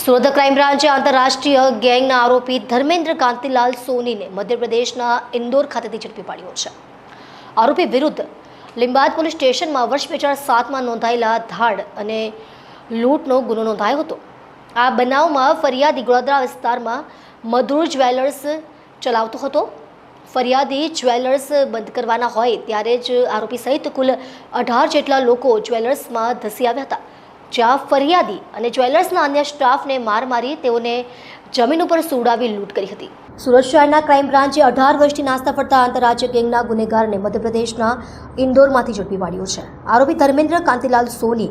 Surat crime બ્રાન્ચે આંતરરાષ્ટ્રીય ગેંગના આરોપી ધર્મેન્દ્ર કાંતિલાલ સોનીને મધ્યપ્રદેશના ઇન્દોર ખાતેથી ઝડપી પાડ્યો છે. આરોપી વિરુદ્ધ લિંબાદ પોલીસ સ્ટેશનમાં વર્ષ બે હજાર સાતમાં નોંધાયેલા ધાડ અને લૂંટનો ગુનો નોંધાયો હતો. આ બનાવમાં ફરિયાદી ગોળાદરા વિસ્તારમાં મધુર જ્વેલર્સ ચલાવતો હતો. ફરિયાદી જ્વેલર્સ બંધ કરવાના હોય ત્યારે જ આરોપી સહિત કુલ અઢાર જેટલા લોકો જ્વેલર્સમાં ધસી આવ્યા હતા. જ્યાં ફરિયાદી અને જ્વેલર્સના અન્ય સ્ટાફને માર મારી તેઓને જમીન ઉપર સુવડાવી લૂંટ કરી હતી. સુરત શહેરના ક્રાઇમ બ્રાન્ચે અઢાર વર્ષથી નાસ્તા ફરતા આંતરરાજ્ય ગેંગના ગુનેગારને મધ્યપ્રદેશના ઇન્દોરમાંથી ઝડપી પાડ્યો છે. આરોપી ધર્મેન્દ્ર કાંતિલાલ સોની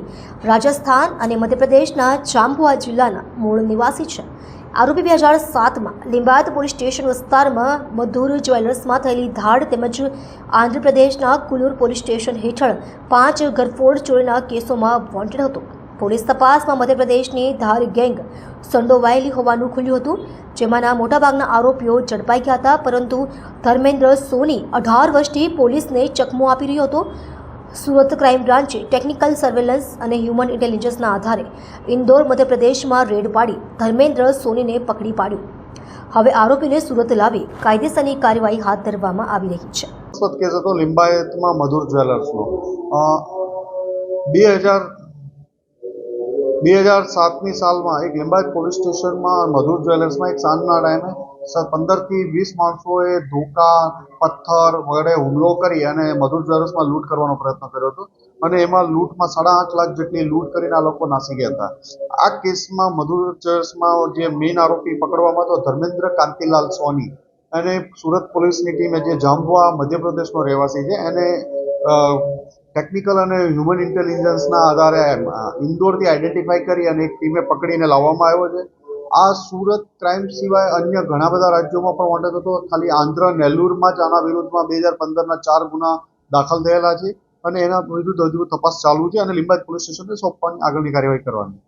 રાજસ્થાન અને મધ્યપ્રદેશના જાંબુઆ જિલ્લાના મૂળ નિવાસી છે. આરોપી બે હજાર સાતમાં લિંબાયત પોલીસ સ્ટેશન વિસ્તારમાં મધુર જ્વેલર્સમાં થયેલી ધાડ તેમજ આંધ્રપ્રદેશના કુલુર પોલીસ સ્ટેશન હેઠળ પાંચ ગરફોડ ચોરીના કેસોમાં વોન્ટેડ હતો. પોલીસ તપાસમાં મધ્યપ્રદેશની ધાર ગેંગ સંડોવાયેલી હોવાનું ખુલ્યું હતું. જેમાંના મોટાભાગના આરોપીઓ ઝડપાઈ ગયા હતા, પરંતુ ધર્મેન્દ્ર સોની અઢાર વર્ષથી પોલીસને ચકમો આપી રહ્યો હતો. સુરત ક્રાઇમ બ્રાન્ચે ટેકનિકલ સર્વેલન્સ અને હ્યુમન ઇન્ટેલિજન્સના આધારે ઇન્દોર મધ્યપ્રદેશમાં રેડ પાડી ધર્મેન્દ્ર સોનીને પકડી પાડ્યું. હવે આરોપીને સુરત લાવી કાયદેસરની કાર્યવાહી હાથ ધરવામાં આવી રહી છે. લિંબાયતમાં મધુર જ્વેલર્સનો. બે હજાર બે હજાર સાતની સાલમાં એક લિંબાયત પોલીસ સ્ટેશનમાં મધુર જ્વેલર્સમાં એક સાંજના ટાઈમે પંદરથી વીસ માણસોએ ધોકા, પથ્થર વગેરે હુમલો કરી અને મધુર જ્વેલર્સમાં લૂંટ કરવાનો પ્રયત્ન કર્યો હતો. અને એમાં લૂંટમાં સાડા આઠ લાખ જેટલી લૂંટ કરીને આ લોકો નાસી ગયા હતા. આ કેસમાં મધુર જ્વેલર્સમાં જે મેઇન આરોપી પકડવામાં હતો, ધર્મેન્દ્ર કાંતિલાલ સોની અને સુરત પોલીસની ટીમે જે જાંબુઆ મધ્યપ્રદેશનો રહેવાસી છે, એને ટેકનિકલ અને હ્યુમન ઇન્ટેલિજન્સના આધારે ઇન્દોરથી આઈડેન્ટિફાઈ કરી અને એક ટીમે પકડીને લાવવામાં આવ્યો છે. આ સુરત ક્રાઇમ સિવાય અન્ય ઘણા બધા રાજ્યોમાં પણ વોન્ટેડ હતો. ખાલી આંધ્ર નેલ્લુરમાં જ આના વિરુદ્ધમાં બે હજાર પંદરના ચાર ગુના દાખલ થયેલા છે અને એના વિરુદ્ધ હજુ તપાસ ચાલુ છે અને લીંબાયત પોલીસ સ્ટેશનને સોંપવાની આગળની કાર્યવાહી કરવાની.